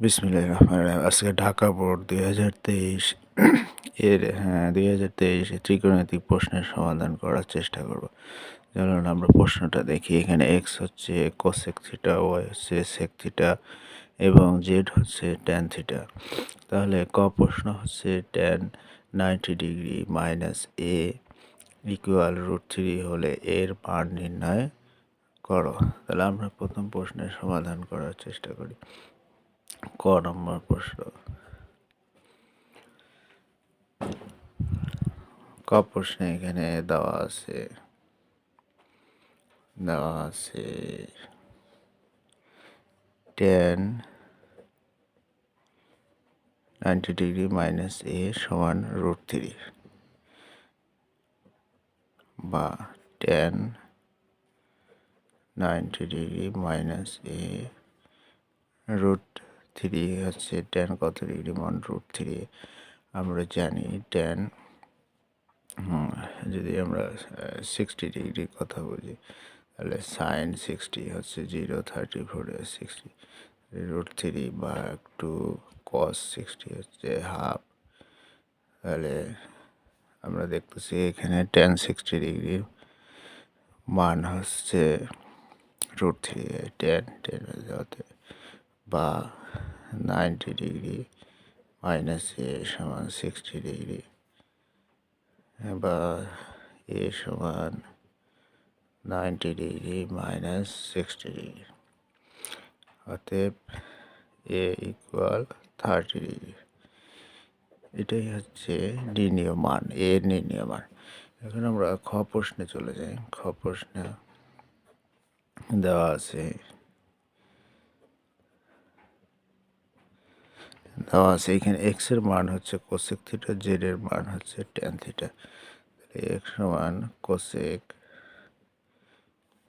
বিসমিল্লাহির রহমানির রহিম। আজকে ঢাকা বোর্ড দুই হাজার তেইশ এর হ্যাঁ দুই হাজার তেইশে ত্রিকোণমিতিক প্রশ্নের সমাধান করার চেষ্টা করব। যেমন আমরা প্রশ্নটা দেখি। এখানে এক্স হচ্ছে কোসেক থিটা ওয়াই হচ্ছে সেক থিটা এবং জেড হচ্ছে ট্যান থিটা তাহলে ক প্রশ্ন হচ্ছে tan ninety degree minus A equal root three হলে এর মান নির্ণয় করো। তাহলে আমরা প্রথম প্রশ্নের সমাধান করার চেষ্টা করি। ক নম্বর প্রশ্ন? ক প্রশ্নে এখানে দেওয়া আছে দেওয়া আছে tan ninety degree minus A সমান রুট থ্রি বা tan ninety degree minus A root three হচ্ছে টেন কত ডিগ্রি মান রুট থ্রি আমরা জানি টেন যদি আমরা সিক্সটি ডিগ্রি কথা বলি, তাহলে সাইন সিক্সটি হচ্ছে zero thirty four sixty root three বা একটু কস সিক্সটি হচ্ছে হাফ তাহলে আমরা দেখতেছি এখানে টেন সিক্সটি ডিগ্রি মান হচ্ছে রুট থ্রি টেন টেন হতে বা নাইনটি ডিগ্রি মাইনাস এ সমান সিক্সটি ডিগ্রি, বা এ সমান ninety degree minus sixty degree, অতএব এ ইকুয়াল থার্টি ডিগ্রি। এটাই হচ্ছে নির্ণীয় মান এর নির্ণীয় মান। এখন আমরা খ প্রশ্নে চলে যাই। খ প্রশ্নে দেওয়া আছে দেওয়া আছে এখানে এক্সের মান হচ্ছে কোসেক থিটা জেড এর মান হচ্ছে ট্যান থিটা এক্স সমান কোসেক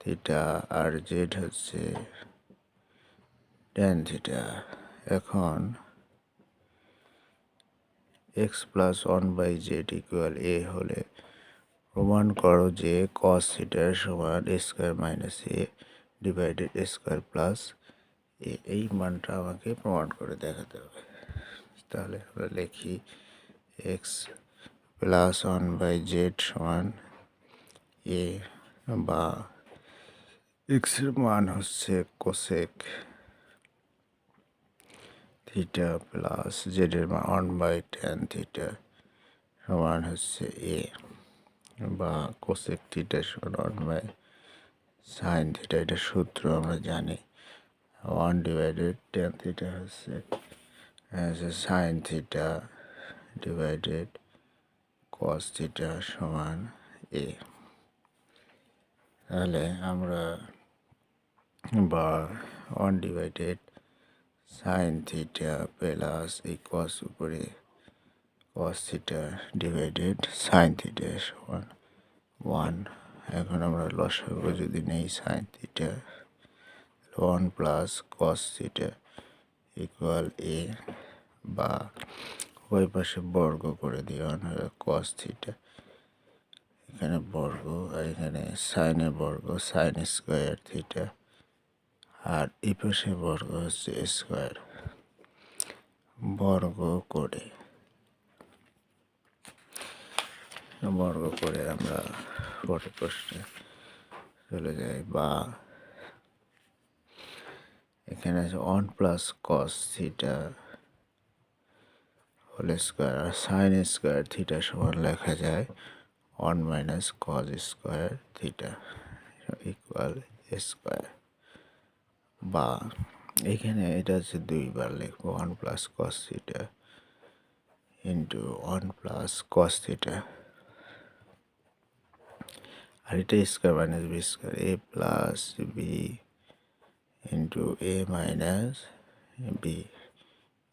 থিটা আর জেড হচ্ছে ট্যান থিটা এখন X plus one by Z equal A হলে প্রমাণ করো যে কস থিটার সমান square minus A divided square plus A এই মানটা আমাকে প্রমাণ করে দেখাতে হবে। তাহলে আমরা লিখি X plus one by Z সমান এ বা এক্সের মান হচ্ছে কোসেক থিটা প্লাস জেডের মান ওয়ান বাই টেন থিটা সমান হচ্ছে এ বা কোসেক থিটা সমান ওয়ান বাই সাইন থিটা এটা সূত্র আমরা জানি। ওয়ান ডিভাইডেড টেন থিটা হচ্ছে sine theta divided cos theta সমান এ তাহলে আমরা বা one divided sine theta plus এই কস উপরে cos theta divided sine theta সমান ওয়ান এখন আমরা লসাগু যদি নেই sine theta one plus cos theta equal A বা ওই পাশে বর্গ করে দিয়ে হবে কস থিটা এখানে বর্গ আর এখানে সাইনের বর্গ সাইন স্কোয়ার থিটা আর এই পাশে বর্গ হচ্ছে স্কোয়ার বর্গ করে। বর্গ করে আমরা পরে প্রশ্নে চলে যাই বা এখানে আছে one plus cos theta whole square আর সাইন স্কোয়ার থিটা সমান লেখা যায় one minus cos square theta equal square বা এখানে এটা হচ্ছে দুইবার লিখব one plus cos theta into one plus cos theta আর এটা square minus B square A plus B into A minus B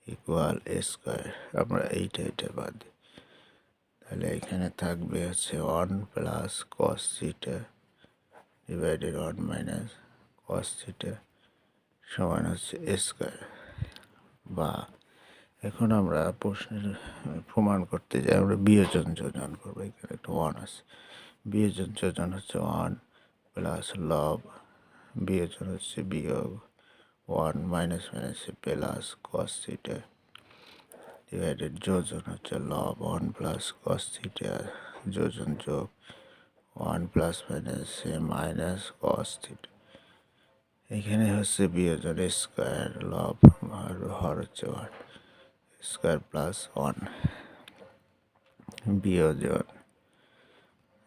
equal A square আমরা এইটা এটা বাদ দিই। তাহলে এখানে থাকবে হচ্ছে one plus cos theta divided one minus cos theta সমান হচ্ছে স্কোয়ার বা এখন আমরা প্রশ্নের প্রমাণ করতে যাই। আমরা বিয়োজন যোজন করব। এখানে একটা ওয়ান আছে। বিয়োজন যোজন হচ্ছে ওয়ান প্লাস লব বিয়োজন হচ্ছে বিয়োগ one minus minus plus cos theta divided যোজন হচ্ছে লব ওয়ান প্লাস কস থিটা যোজন যোগ one plus minus minus cos theta এখানে হচ্ছে বিয়োজন স্কোয়ার লব আর হর হচ্ছে ওয়ান স্কোয়ার প্লাস ওয়ান বিয়োজন,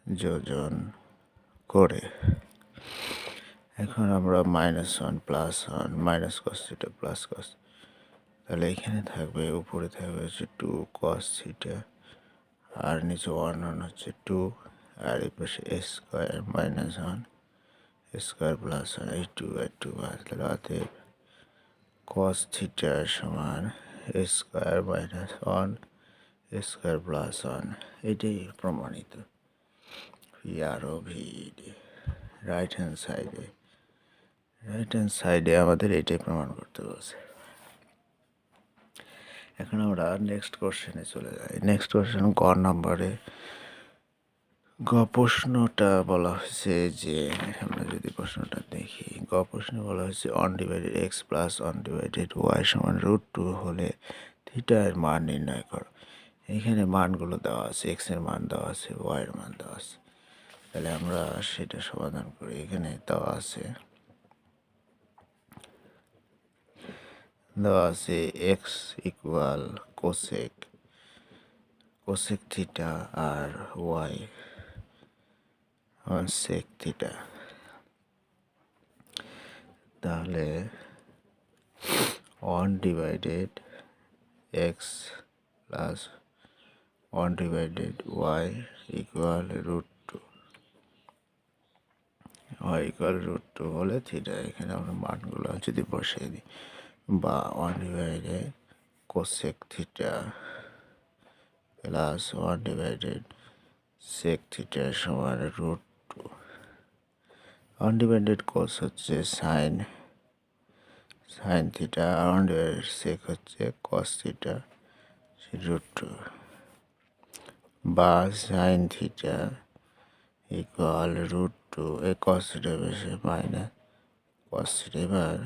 যোজন করে। এখন আমরা minus one plus one minus cos theta plus cos তাহলে এখানে থাকবে, উপরে থাকবে হচ্ছে টু কস থিটা আর নিচে ওয়ান ওয়ান হচ্ছে টু আর এই পাশে square minus one square plus one এই টু আর টু আর তাহলে অতএব কস থিটা সমান square minus one square plus one এটাই প্রমাণিত। ভি আর ও ভি রাইট হ্যান্ড সাইডে রাইট হ্যান্ড সাইডে আমাদের এটাই প্রমাণ করতে বলছে। এখন আমরা নেক্সট কোশ্চেনে চলে যাই। নেক্সট কোশ্চেন গ নাম্বারে। গ প্রশ্নটা বলা হয়েছে যে, আমরা যদি প্রশ্নটা দেখি, গ প্রশ্নে বলা হয়েছে one divided X plus one divided Y সমান রুট টু হলে থিটার মান নির্ণয় করো। এখানে মানগুলো দেওয়া আছে এক্সের মান দেওয়া আছে ওয়াই এর মান দেওয়া আছে। তাহলে আমরা সেটা সমাধান করি। এখানে দেওয়া আছে দেওয়া আছে X equal cosec cosec theta আর ওয়াই সেক থিটা তাহলে one divided X plus one divided Y equal root two Y equal root two হলে থিটা এখানে আমরা মানগুলো যদি বসিয়ে দিই। বা one divided cosec theta plus one divided sec theta সমান root two one divided cos হচ্ছে সাইন সাইন থিটা আর আনডিভাইডেড সেক হচ্ছে কস থিটা রুট টু বা sine theta equal root two এই কস থিটা বেশি মাইনাস কস থিটা এবার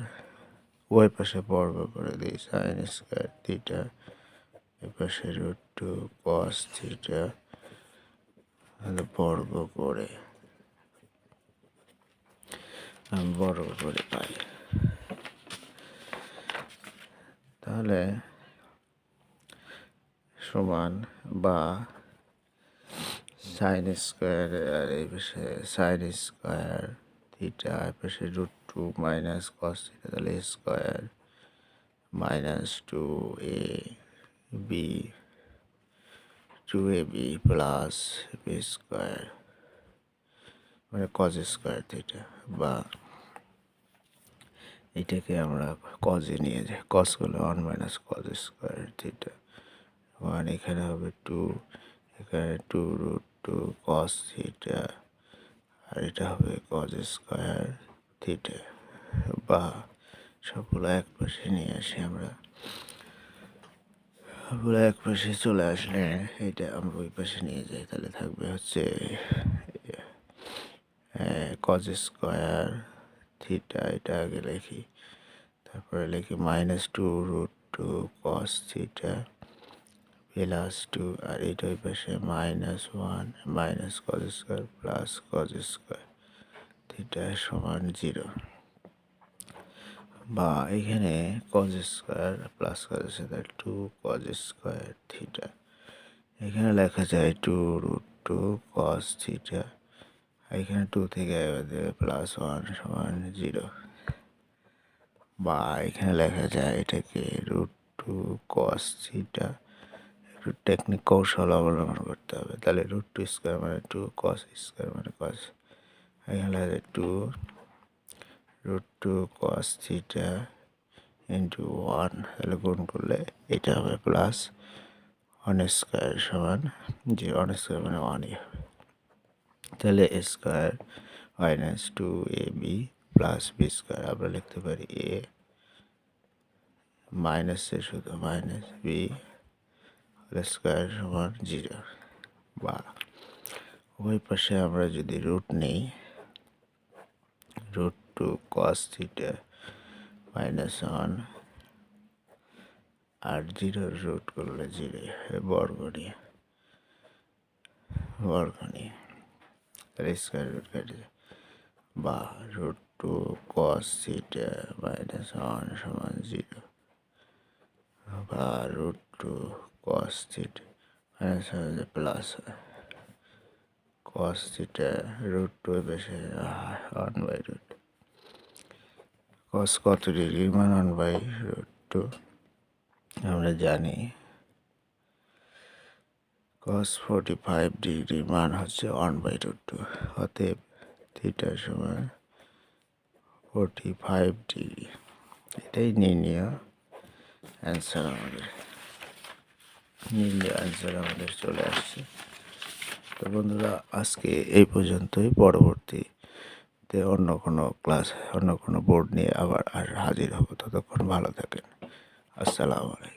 ওই পাশে বর্গ করে দিই সাইন স্কোয়ার থিটা এ পাশে রুট টু কস থিটা বর্গ করে, আমি বর্গ করে পাই। তাহলে সমান বা সাইন স্কোয়ার আর এই পাশে সাইন স্কোয়ার থিটা এই পাশে root two minus cos theta তাহলে square minus two A B two A B plus B square মানে কজ স্কোয়ার থিটা বা এটাকে আমরা কজে নিয়ে যাই। কজ করলে one minus cos square theta one এখানে হবে টু এখানে two root two cos theta আর এটা হবে কজ স্কোয়ার থিটা বা সবগুলো এক পাশে নিয়ে আসি আমরা। সবগুলো এক পাশে চলে আসলে এটা আমরা ওই পাশে নিয়ে যাই। তাহলে থাকবে হচ্ছে কজ স্কোয়ার থিটা এটা আগে লিখি। তারপরে লিখি minus two root two cos theta plus two আর এটা ওই পাশে minus one minus cos square plus cos square theta সমান জিরো। বা এখানে cos square plus cos square two cos square theta এখানে লেখা যায় two root two cos theta এখানে টু থেকে প্লাস ওয়ান সমান জিরো। বা এখানে লেখা যায় এটাকে রুট টু কস থিটা একটু টেকনিক কৌশল অবলম্বন করতে হবে। তাহলে রুট টু স্কোয়ার মানে টু কস স্কোয়ার মানে কস যায় two root two cos theta into one তাহলে গুণ করলে এটা হবে প্লাস ওয়ান স্কোয়ার সমান যে ওয়ান স্কোয়ার মানে ওয়ানই হবে। তাহলে square minus two A B plus B square আমরা লিখতে পারি এ মাইনাস মাইনাসে শুধু মাইনাস বি স্কোয়ার সমান জিরো বা ওই পাশে আমরা যদি রুট নেই root two cos theta minus one আর জিরোর রুট করলে জিরো বর্গ নিয়ে বর্গ নিয়ে তাহলে স্কোয়ার রুট কেটে। বা root two cos theta minus one সমান জিরো বা root two cos theta minus plus cos theta root two বেশি ওয়ান বাই রুট কস কত ডিগ্রি মান ওয়ান বাই রুট টু আমরা জানি। কস ফোর্টি ফাইভ ডিগ্রি মান হচ্ছে ওয়ান বাই রুট টু অতএব থিটার সময় ফোর্টি ফাইভ ডিগ্রি এটাই নির্ণয় অ্যান্সার আমাদের। নির্ণয় অ্যান্সার আমাদের চলে আসছে। তো বন্ধুরা, আজকে এই পর্যন্তই। পরবর্তীতে অন্য কোনো ক্লাস অন্য কোনো বোর্ড নিয়ে আবার আর হাজির হব। ততক্ষণ ভালো থাকেন। আসসালামু আলাইকুম।